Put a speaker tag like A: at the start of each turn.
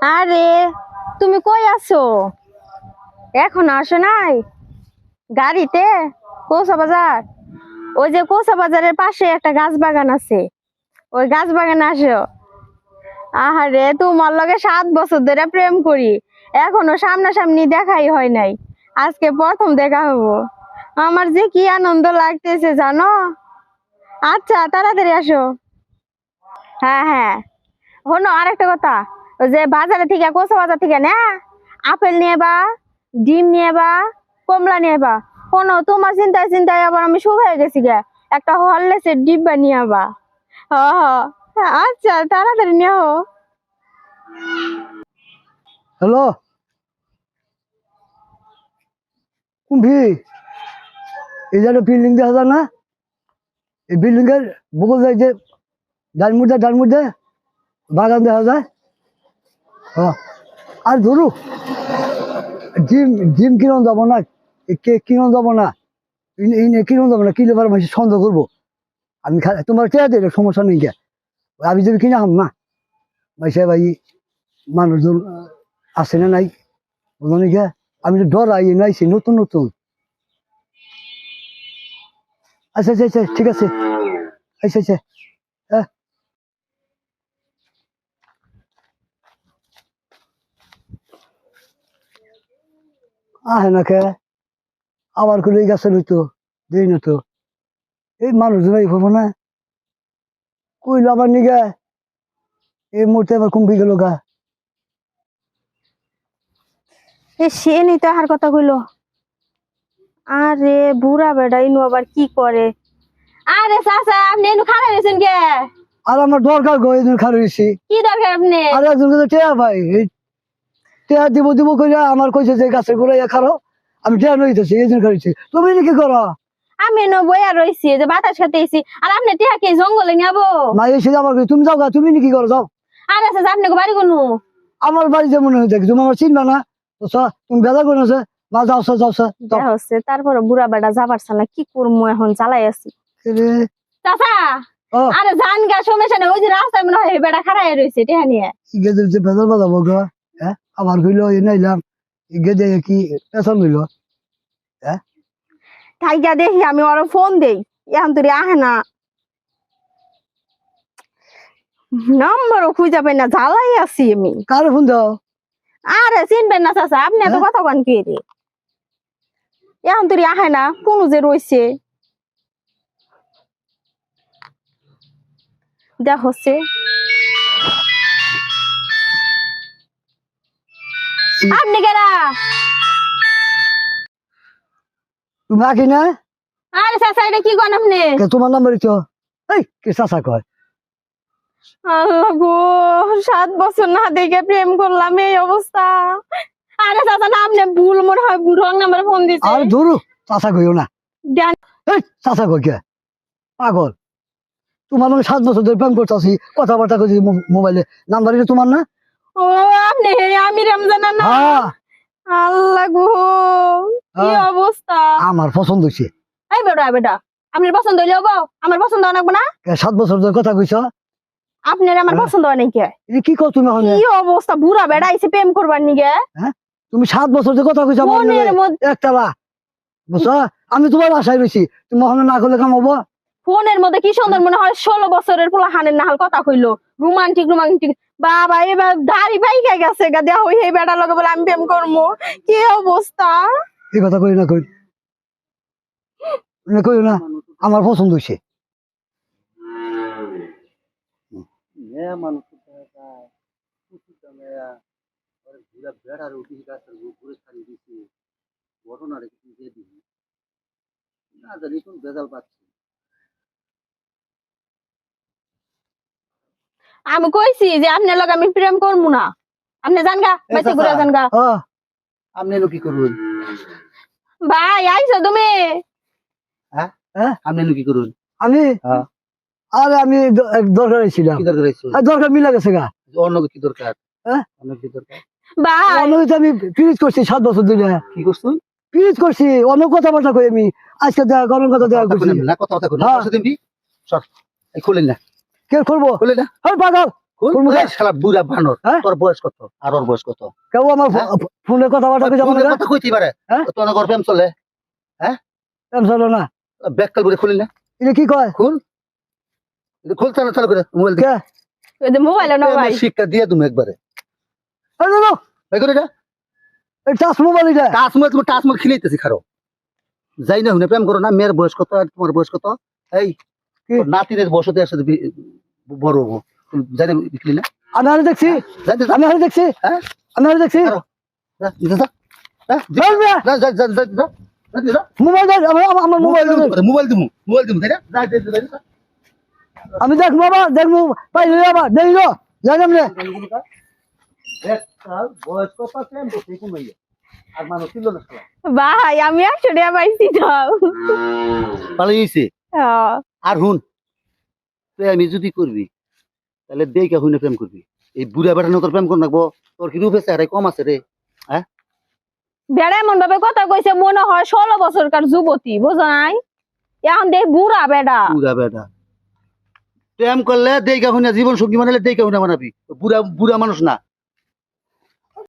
A: আরে, তুমি কই আছো? এখন আসো নাই? গাড়িতে? কোসা বাজার? ওই যে কোসা বাজারের পাশে একটা গাছ বাগান আছে। ওই গাছ বাগানে আসো। আহারে, তোমার লগে সাত বছর ধরে প্রেম করি। এখনও সামনাসামনি দেখাই হয় নাই। আজকে প্রথম দেখা হব। আমার যে কি আনন্দ লাগতেছে, জানো? আচ্ছা তাড়াতাড়ি আসো। হ্যাঁ হ্যাঁ। হনো আরেকটা কথা। ওই যে বাজারে থেকে কোসা বাজার থেকে না, আপেল নিয়ে বা, ডিম নিয়ে বা, কমলা নিয়ে বা শোনো তোমার চিন্তায় চিন্তায় আবার আমি শুভ হয়ে গেছি গে। একটা হরলেসের ডিব্বা নিয়ে বা। হ আচ্ছা তাড়াতাড়ি নিও
B: হ্যালো? কুম্ভি, এই যে বিল্ডিং দেখা যায় না? এই বিল্ডিং এর বগল যায় যে ডান মুদ্দে ডান মুদ্দে বাগান দেখা যায়। আর ধরু ডিম ডিম কিরম যাব না? কেক কিরম যাব না? কিরম যাব না? কিনে বার মাসে সন্দেহ করব? আমি তোমার চেয়ে দিলে সমস্যা নেই কে আমি যদি কিনে হাম না? মাইসে ভাই, মানুষজন আছে না নাই? বুঝলো কে? আমি তো ডর আই নাইছি, নতুন নতুন। আচ্ছা আচ্ছা আচ্ছা ঠিক আছে। আচ্ছা আচ্ছা। হ্যাঁ। আহে না কে? আবার করে গাছের হইতো দেই না তো। এই মানুষজন এই হব না কইলো আবার নিগে? এই মুহূর্তে আবার কুম্ভি গেল গা।
A: এ সে নি তো আর কথা কইলো। আরে বুড়া বেটা ইনু আবার কি করে? আরে চাচা আপনি এনু খারাপ হয়েছেন কে?
B: আর আমার দরকার গো জন্য খারাপ হয়েছি
A: কি দরকার আপনি
B: আর একজন কাছে টেয়া ভাই এই টেয়া দিব দিব করে আমার কইছে যে গাছের গোড়ায় খারো আমি টেয়া নইতেছি এই জন্য খাইছি তুমি নাকি করো?
A: আমি এনু বইয়া রইছি যে বাতাস খেতে এসি আর আপনি টিহাকে জঙ্গলে নিয়াবো
B: না এসে আমার তুমি যাও গা তুমি নাকি করো যাও।
A: আরে চাচা আপনি বাড়ি কোনো
B: আমার বাড়ি যেমন দেখি তুমি আমার চিনবা না? তো তুমি বেলা করে আছে। না যাও সা যাও সা যাও।
A: তারপরে বুড়া বেটা যাবার না কি করব এখন চালাই আছি। চাচা আরে জান গা সমস্যা ওই যে রাস্তায় মনে হয় এই বেটা খারাই রয়েছে টিহা নিয়ে।
B: বেজাল বাজাবো গো। হ্যাঁ আমার কইলো এ নাইলাম গেদে কি পেছন লইল
A: থাইকা দেখি আমি ওর ফোন দেই এখন তুই আহে না। নম্বরও খুঁজে পাই না জ্বালাই আছি আমি।
B: কারে ফোন দাও?
A: আরে চিনবেন না চাচা আপনি এত? কথা কন কে রে? এখন তুই আহে না কোন যে রয়েছে দেখ হচ্ছে আপনি কেরা?
B: তুমি আঁকি না?
A: আরে চাচা এটা কি কন আপনি?
B: কে তোমার তো এই কে চাচা কয়?
A: আল্লাহ গো সাত বছর না দেখে প্রেম করলাম এই অবস্থা। আরে চাচা না আপনি ভুল মনে হয় রং নাম্বার ফোন
B: আর ধরু চাচা কইও না। এই চাচা কই কে? পাগল। তোমার সাত বছর ধরে প্রেম করতেছি কথাবার্তা করছি মোবাইলে। নাম্বার এটা তোমার না?
A: ও আপনি আমি রমজানা না
B: হ্যাঁ।
A: আল্লাহ গো কি
B: হ্যাঁ।
A: অবস্থা?
B: আমার পছন্দ হয়েছে।
A: এই বেটা বেটা আপনার পছন্দ হইলে আমার পছন্দ লাগবে না
B: সাত বছর ধরে কথা কইছ?
A: আপনার আমার
B: হ্যাঁ।
A: পছন্দ হয় নাকি
B: কি? তুমি
A: কি অবস্থা? বুড়া বেড়া আইছে প্রেম করবার নিগে।
B: তুমি সাত বছর ধরে কথা কইছ লগে।
A: মধ্যে
B: একতলা বুঝছ? আমি তোমার আশায় রয়েছি তুমি ওখানে না করলে কাম হব?
A: ফোনের মধ্যে কি সুন্দর মনে হয়? ষোলো বছরের পোলা হানের নাহাল কথা কইলো। Romantic romantic. বাবা এবার দাড়ি পাইকা গেছে গা। দেয়া হই এই বেটার লগে বলে আমি প্রেম করব কি অবস্থা?
B: এই কথা কই না কই না কই না আমার পছন্দ
C: দিছি। ঘটনাটা কিছু দিয়ে দিবি? না জানি কোন বেজাল পাচ্ছি।
A: আমি কইছি যে আপনার লগে আমি প্রেম করব না। আপনি জান গা
C: এ
A: বেশি। ঘুরে যান
B: হ্যাঁ
C: আপনি এনো কি করুন?
A: ভাই আইছো তুমি। হ্যাঁ?
C: আপনি এনো কি করুন?
B: আমি?
C: হ্যাঁ।
B: আরে আমি এক দরকার ছিলাম
C: কি দরকার
B: মিলা গেছে গা।
C: অন্য কি দরকার?
B: হ্যাঁ?
C: অন্য কি দরকার?
A: ভাই।
B: অন্য আমি ফিরিজ করছি সাত বছর ধরে
C: কি
B: ফিরিজ করছি অন্য কথাবার্তা কই আমি? আজকে দেখা গরম কথা দেখা
C: কথা
B: করছি
C: বলেন না কথা কথা কইলেন
B: হ্যাঁ।
C: দিবি সর এই খুলেন না।
B: কে করব
C: খুলেন না।
B: হ্যাঁ পাগল!
C: খুল।
B: খুল
C: শালা বুড়া বানর
B: হ্যাঁ?
C: তোর বয়স কত? আর ওর বয়স কত?
B: কেউ আমার ফো- ফোনে
C: কথা কইতে পারে।
B: হ্যাঁ?
C: প্রেম চলে।
B: না।
C: ব্যাককাল করে খুলি না
B: এটা কি কয়?
C: খুল। এটা খুল চালু চালু করে মোবাইল
B: কে?
A: ওই মোবাইল না ভাই।
C: শিক্ষা দিয়ে তুমি একবারে।
B: এই নো,
C: ভাই করে এটা।
B: টাচ মোবাইল এটা।
C: টাচ মোবাইল তুমি টাচ মোবাইল খিলাইতেছি খারো। যাই না হুনে প্রেম করো না মেয়ের বয়স কত আর তোমার বয়স কত? এই নাতিনের বসতে একসাথে বি- বড় হব। জানি বিকলি না?
B: আমি হারে দেখছি। হারে দেখছি।
C: হ্যাঁ?
B: আমি হারে দেখছি।
C: করো। যা, যা, যা, যা, যা,
B: চল মিয়া,
C: যা, যা, যা, যা, যা, যা, যা।
B: মোবাইল দে আমার আমার- আমার মোবাইল দে।
C: মোবাইল দিমু মোবাইল দিমু তাই না? যা, যা, যা, যা, যা।
B: আমি দেখব বাবা দেখব। পাইলে আবার দেখি তো যাই
C: দেখ, তার বয়স কত প্রেম করছে কোন মাইয়া? আর মানুষ ছিল না
A: ভাই আমি একশো টাকা পাইছি তো। হ্যাঁ।
C: আর হুন তুই আমি যদি করবি তাহলে দেখে হুনে প্রেম করবি। এই বুড়া বেড়ানো তোর প্রেম কর নাকবো তোর কি রূপে চেহারায় কম আছে রে হ্যাঁ?
A: বেড়া এমন ভাবে কথা কইছে মনে হয় ষোলো বছরকার যুবতী বুঝো নাই? এখন দেখ বুড়া বেড়া।
C: বুড়া বেটা প্রেম করলে দেখে হুনে জীবন সঙ্গী বানালে দেখে হুনে বানাবি। বুড়া বুড়া মানুষ না।